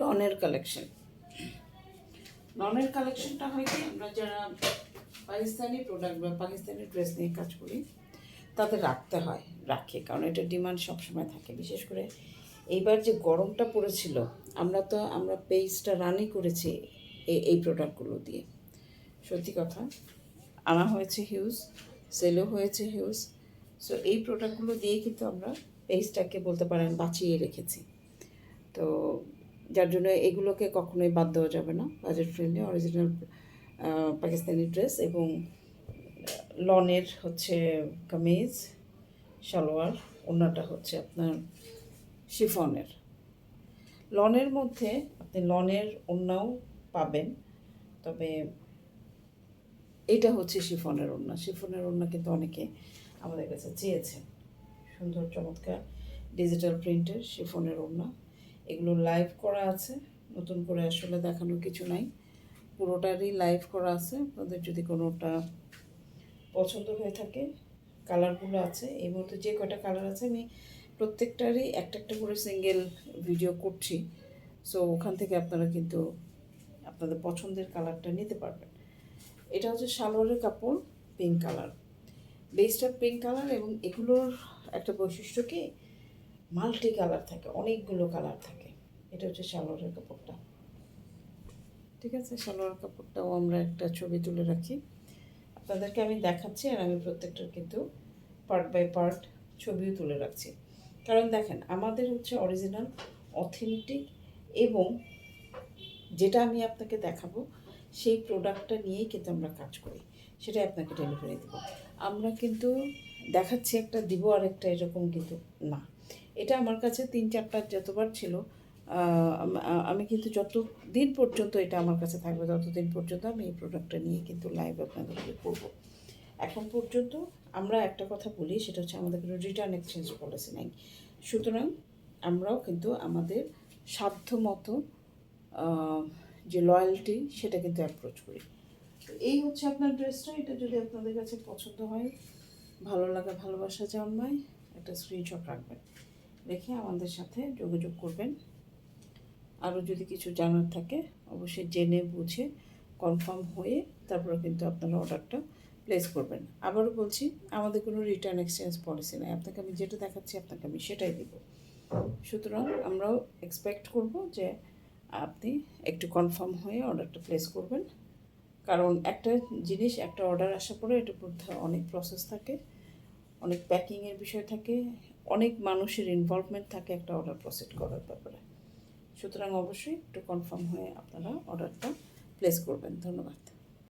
লনের collection লনের কালেকশনটা হয় কি, আমরা যারা পাকিস্তানি প্রোডাক্ট বা পাকিস্তানি ড্রেস নিয়ে কাজ করি, তাদের রাখতে হয়, রাখে, কারণ এটা ডিমান্ড সবসময় থাকে। বিশেষ করে এইবার যে গরমটা পড়েছিল, আমরা তো, আমরা পেজটা রানই করেছি এই এই প্রোডাক্টগুলো দিয়ে। সত্যি কথা, আনা হয়েছে হিউজ সেলও হয়েছে হিউজ সো এই প্রোডাক্টগুলো দিয়ে কিন্তু আমরা পেজটাকে বলতে পারেন বাঁচিয়ে রেখেছি। তো যার জন্য এগুলোকে কখনোই বাদ দেওয়া যাবে না। Budget friendly original Pakistani dress এবং লনের হচ্ছে কামিজ, সালোয়ার ওনাটা হচ্ছে আপনার শিফনের। লনের মধ্যে আপনি লনের ওড়নাও পাবেন, তবে এটা হচ্ছে শিফনের ওড়না। শিফনের ওড়না কিন্তু অনেকে আমাদের কাছে চেয়েছে সুন্দর, চমৎকার ডিজিটাল প্রিন্টের শিফনের ওড়না। এগুলো লাইভ করা আছে, নতুন করে আসলে দেখানোর কিছু নাই। পুরোটারই লাইভ করা আছে, আপনাদের যদি কোনোটা পছন্দ হয়ে থাকে কালারগুলো আছে, এই মুহূর্তে যে কয়টা কালার আছে, আমি প্রত্যেকটারই একটা একটা করে সিঙ্গেল ভিডিও করছি। সো ওখান থেকে আপনারা কিন্তু আপনাদের পছন্দের কালারটা নিতে পারবেন। এটা হচ্ছে সালোয়ারের কাপড় পিঙ্ক কালার বেসটা পিঙ্ক কালার এবং এগুলোর একটা বৈশিষ্ট্য কি? মাল্টি কালার থাকে, অনেকগুলো কালার থাকে। এটা হচ্ছে সালোয়ারের কাপড়টা। ঠিক আছে? সালোয়ার কাপড়টাও আমরা একটা ছবি তুলে রাখি। আপনাদেরকে আমি দেখাচ্ছি আর আমি প্রত্যেকটার কিন্তু পার্ট বাই পার্ট ছবিও তুলে রাখছি। কারণ দেখেন, আমাদের হচ্ছে অরিজিনাল অথেন্টিক এবং যেটা আমি আপনাকে দেখাবো, সেই প্রোডাক্টটা নিয়েই কিন্তু আমরা কাজ করি। সেটাই আপনাকে ডেলিভারি দেবো। আমরা কিন্তু দেখাচ্ছি একটা, দিব আর একটা এরকম কিন্তু না। এটা আমার কাছে তিন চারটা যতবার ছিল আমি কিন্তু যত দিন পর্যন্ত এটা আমার কাছে থাকবে, ততদিন পর্যন্ত আমি এই প্রোডাক্টটা নিয়ে কিন্তু লাইভ আপনাদেরকে করব। এখন পর্যন্ত আমরা একটা কথা বলি, সেটা হচ্ছে আমাদের কোনো রিটার্ন এক্সচেঞ্জ পলিসি নাই। সুতরাং আমরাও কিন্তু আমাদের সাধ্য মতো যে লয়্যালটি সেটা কিন্তু অ্যাপ্রোচ করি। তো এই হচ্ছে আপনার ড্রেসটা এটা যদি আপনাদের কাছে পছন্দ হয়, ভালো লাগা, ভালোবাসা জন্মায় একটা স্ক্রিনশট রাখবেন। রেখে আমাদের সাথে যোগাযোগ করবেন। আরও যদি কিছু জানার থাকে, অবশ্যই জেনে বুঝে কনফার্ম হয়ে তারপরে কিন্তু আপনারা অর্ডারটা প্লেস করবেন। আবারও বলছি, আমাদের কোনো রিটার্ন এক্সচেঞ্জ পলিসি নাই। আপনাকে আমি যেটা দেখাচ্ছি, আপনাকে আমি সেটাই দিব। সুতরাং আমরাও এক্সপেক্ট করব যে আপনি একটু কনফার্ম হয়ে অর্ডারটা প্লেস করবেন। কারণ একটা জিনিস, একটা অর্ডার আসার পরে মধ্যে অনেক প্রসেস থাকে। অনেক প্যাকিংয়ের বিষয় থাকে, অনেক মানুষের ইনভলভমেন্ট থাকে একটা অর্ডার প্রসেস করার ব্যাপারে। সুতরাং অবশ্যই একটু কনফার্ম হয়ে আপনারা অর্ডারটা প্লেস করবেন। ধন্যবাদ।